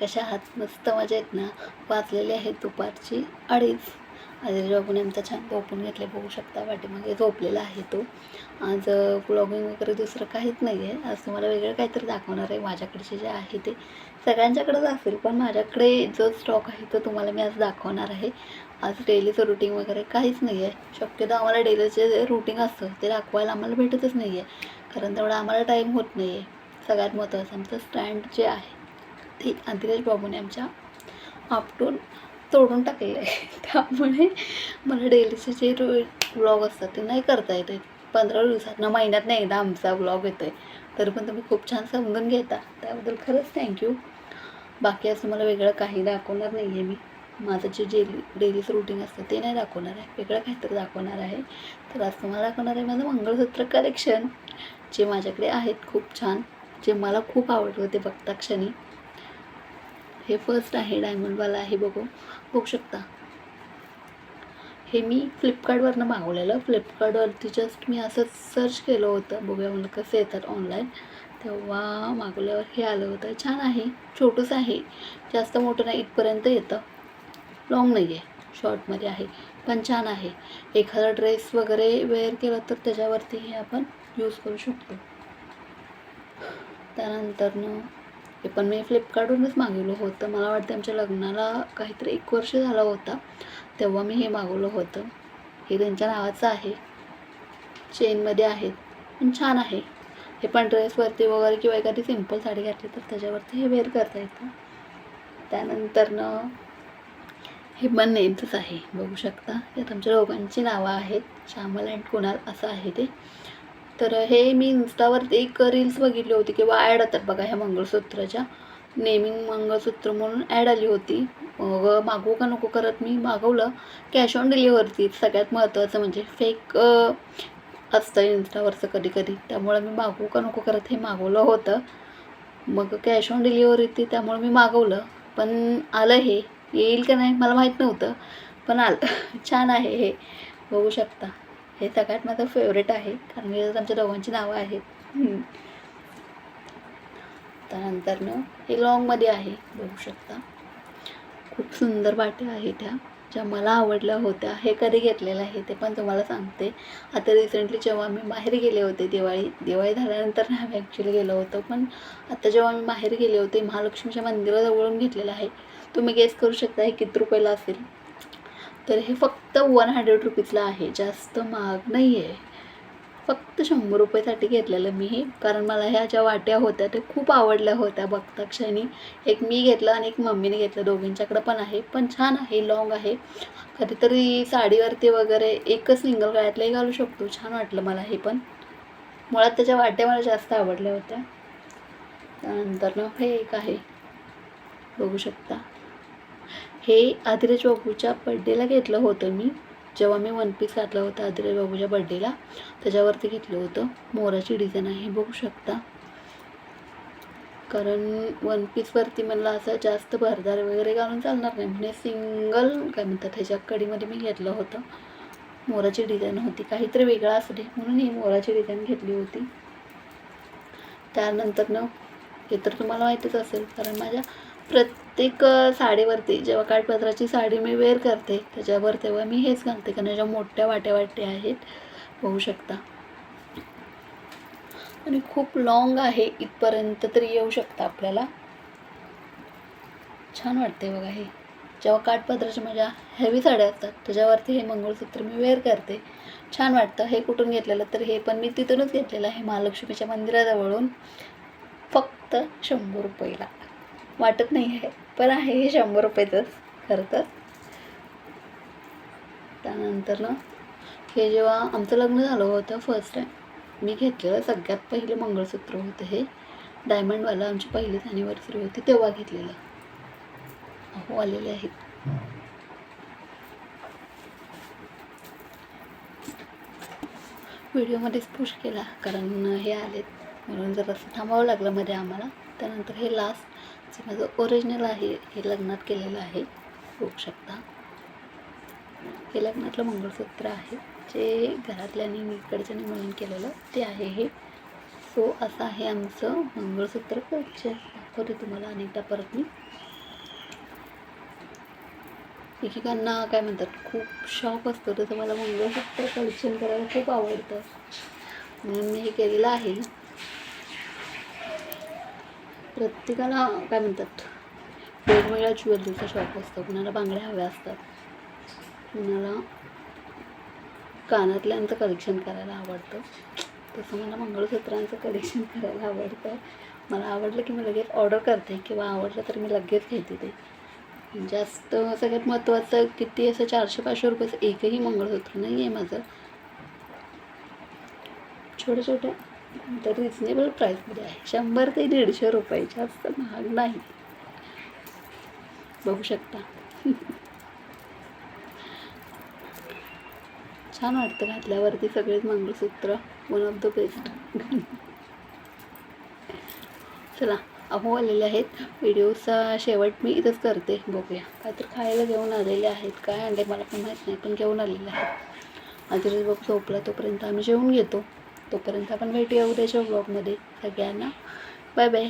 कशा आहात मस्त मजा आहेत ना. वाचलेली आहे दुपारची अडीच. आधी बाबूने आमचा छान झोपून घेतले बघू शकता पाठीमागे झोपलेला आहे तो. आज ब्लॉगिंग वगैरे दुसरं काहीच नाही आहे आज तुम्हाला वेगळं काहीतरी दाखवणार आहे. माझ्याकडचे जे आहे ते सगळ्यांच्याकडेच असेल पण माझ्याकडे जो स्टॉक आहे तो तुम्हाला मी आज दाखवणार आहे. आज डेलीचं रुटीन वगैरे काहीच नाही आहे शक्यतो आम्हाला डेलीचे जे रुटीन असतं ते दाखवायला आम्हाला भेटतच नाही आहे कारण तेवढा आम्हाला टाईम होत नाही आहे सगळ्यात महत्त्वाचं आमचं स्टँड जे आहे ते आदिराज बाबूने आमच्या आपटून तोडून टाकलेलं आहे. त्यामुळे मला डेलीचे जे रो ब्लॉग असतात ते नाही करता येत आहेत. पंधरा दिवसातनं महिन्यात नाही एकदा आमचा ब्लॉग येतो आहे तरी पण तुम्ही खूप छान समजून घेता. त्याबद्दल खरंच थँक्यू बाकी असं मला वेगळं काही दाखवणार नाही आहे मी. माझं जे डेली डेलीचं रुटीन असतं ते नाही दाखवणार आहे. वेगळं काहीतरी दाखवणार आहे. तर आज तुम्हाला दाखवणार आहे माझं मंगळसूत्र कलेक्शन जे माझ्याकडे आहेत खूप छान. जे मला खूप आवडलं ते बघता क्षणी. हे फर्स्ट आहे डायमंडवाला आहे बघू. बघू शकता. हे मी फ्लिपकार्टवरनं मागवलेलं. फ्लिपकार्टवरती जस्ट मी असंच सर्च केलं होतं. बघूया मला कसं येतात ऑनलाईन तेव्हा मागवल्यावर हे आलं होतं. छान आहे. छोटंसं आहे. जास्त मोठं नाही इथपर्यंत येतं. लॉंग नाही आहे शॉर्टमध्ये आहे. पण छान आहे. एखादा ड्रेस वगैरे वेअर केला तर त्याच्यावरती हे आपण यूज करू शकतो. त्यानंतरनं हे पण मी फ्लिपकार्टवरूनच मागवलं होतं. मला वाटतं आमच्या लग्नाला काहीतरी एक वर्ष झाला होता तेव्हा मी हे मागवलं होतं. हे त्यांच्या नावाचं आहे. चेनमध्ये आहेत. पण छान आहे. हे पण ड्रेसवरती वगैरे किंवा एखादी सिंपल साडी घातली तर त्याच्यावरती हे वेअर करता येतं. त्यानंतरनं हे पण नेमचंच आहे. बघू शकता. यात आमच्या दोघांची नावं आहेत. श्यामल अँड कुणाल असं आहे ते. तर हे मी इन्स्टावरती एक रील्स बघितली होती किंवा ॲड होतात बघा ह्या मंगळसूत्राच्या. नेमिंग मंगळसूत्र म्हणून ॲड आली होती. मग मागवू का नको करत मी मागवलं. कॅश ऑन डिलिव्हरती सगळ्यात महत्त्वाचं म्हणजे फेक असतं इन्स्टावरचं कधी कधी त्यामुळे मी मागवू का नको करत हे मागवलं होतं. मग कॅश ऑन डिलिव्हरी त्यामुळे मी मागवलं. पण आलं हे. येईल का नाही मला माहीत नव्हतं. पण आलं. छान आहे हे. बघू शकता. हे सगळ्यात माझं फेवरेट आहे कारण याच्यात आमच्या दोघांची नावं आहेत. त्यानंतरनं हे लॉंगमध्ये आहे बघू शकता. खूप सुंदर बाट्या आहेत त्या ज्या मला आवडल्या होत्या. हे कधी घेतलेलं आहे ते पण तुम्हाला सांगते. आता रिसेंटली जेव्हा मी माहेर गेले होते दिवाळी दिवाळी झाल्यानंतर नाही आम्ही ॲक्च्युली गेलो होतो. पण आता जेव्हा मी माहेर गेले होते महालक्ष्मीच्या मंदिराजवळून घेतलेलं आहे. तुम्ही गेस करू शकता हे किती रुपयाला असेल. तर हे फक्त वन हंड्रेड रुपीजला आहे. जास्त महाग नाही आहे फक्त शंभर रुपयासाठी घेतलेलं मी हे. कारण मला ह्या ज्या वाट्या होत्या त्या खूप आवडल्या होत्या बघता क्षणी. एक मी घेतलं आणि एक मम्मीने घेतलं. दोघींच्याकडं पण आहे. पण छान आहे. लॉंग आहे. कधीतरी साडीवरती वगैरे एकच सिंगल गळ्यातलंही घालू शकतो. छान वाटलं मला हे पण. मुळात त्याच्या वाट्या मला जास्त आवडल्या होत्या. त्यानंतर ना हे एक आहे. बघू शकता. हे आदिराज बाबूच्या बड्डेला घेतलं होतं मी. जेव्हा मी वन पीस घातला होता आदिराज बाबूच्या बड्डेला त्याच्यावरती घेतलं होतं. मोराची डिझाईन आहे बघू शकता. कारण वन पीसवरती मला असं जास्त भरदार वगैरे घालून चालणार नाही. म्हणजे सिंगल काय म्हणतात ह्याच्या कडीमध्ये मी घेतलं होतं. मोराची डिझाईन होती. काहीतरी वेगळं असू दे. म्हणून ही मोराची डिझाईन घेतली होती. त्यानंतर ना हे तर तुम्हाला माहीतच असेल. कारण माझ्या प्रत्येक साडीवरती जेव्हा काठपदराची साडी मी वेअर करते त्याच्यावर तेव्हा मी हेच घालते कारण ज्या मोठ्या वाट्या वाट्या आहेत बघू शकता. आणि खूप लॉंग आहे इथपर्यंत तरी येऊ शकतं आपल्याला. छान वाटते बघा हे. जेव्हा काठपदराच्या माझ्या हेवी साड्या असतात त्याच्यावरती हे मंगळसूत्र मी वेअर करते. छान वाटतं हे कुठून घेतलेलं तर हे पण मी तिथूनच घेतलेलं आहे महालक्ष्मीच्या मंदिराजवळून. फक्त शंभर रुपयेला. वाटत नाही आहे. पण आहे हे शंभर रुपयाचंच खरं तर. त्यानंतर ना हे जेव्हा आमचं लग्न झालं होतं फर्स्ट टाईम मी घेतलेलं सगळ्यात पहिलं मंगळसूत्र होतं हे. डायमंडवालं आमची पहिलीच ॲनिव्हर्सरी होती तेव्हा घेतलेलं. हो आलेले आहेत व्हिडिओमध्येच पुश केला कारण हे आलेत. म्हणून जरासं थांबावं लागलं मध्ये आम्हाला. त्यानंतर हे लास्ट जे माझं ओरिजिनल आहे हे लग्नात केलेलं आहे बघू शकता. हे लग्नातलं मंगळसूत्र आहे जे घरातल्यानी मी इकडच्यानी म्हणून केलेलं ते आहे हे. सो असं आहे आमचं मंगळसूत्र. कलेक्शन दाखवते तुम्हाला अनेकदा परत मी. एकेकांना काय म्हणतात खूप शॉक असतो. तसं मला मंगळसूत्र कलेक्शन करायला खूप आवडतं. म्हणून मी हे केलेलं आहे. प्रत्येकाला काय म्हणतात? वेगवेगळ्या ज्वेलरीचा शॉप असतो. कुणाला बांगड्या हव्या असतात. कुणाला कानातल्यांचं कलेक्शन करायला आवडतं. तसं मला मंगळसूत्रांचं कलेक्शन करायला आवडतं. मला आवडलं की मी लगेच ऑर्डर करते किंवा आवडलं तर मी लगेच घेते ते. जास्त सगळ्यात महत्त्वाचं किती असं चारशे पाचशे रुपयाचं एकही मंगळसूत्र नाही आहे माझं. छोट्या छोट्या तर रिजनेबल प्राईसमध्ये आहे. शंभर ते दीडशे रुपयाच्या जास्त महाग नाही. बघू शकता. छान वाटतं घातल्यावरती सगळेच mangalsutra one of the best चला अहो आलेले आहेत. व्हिडिओचा शेवट मी इथंच करते. बघूया. काहीतरी खायला घेऊन आलेले आहेत काय? अंडे मला पण माहीत नाही पण घेऊन आलेले आहेत. आधी बघ झोपला तोपर्यंत आम्ही जेवून घेतो. तोपर्यंत आपण भेटूया उद्याच्या ब्लॉगमध्ये सगळ्यांना. Bye bye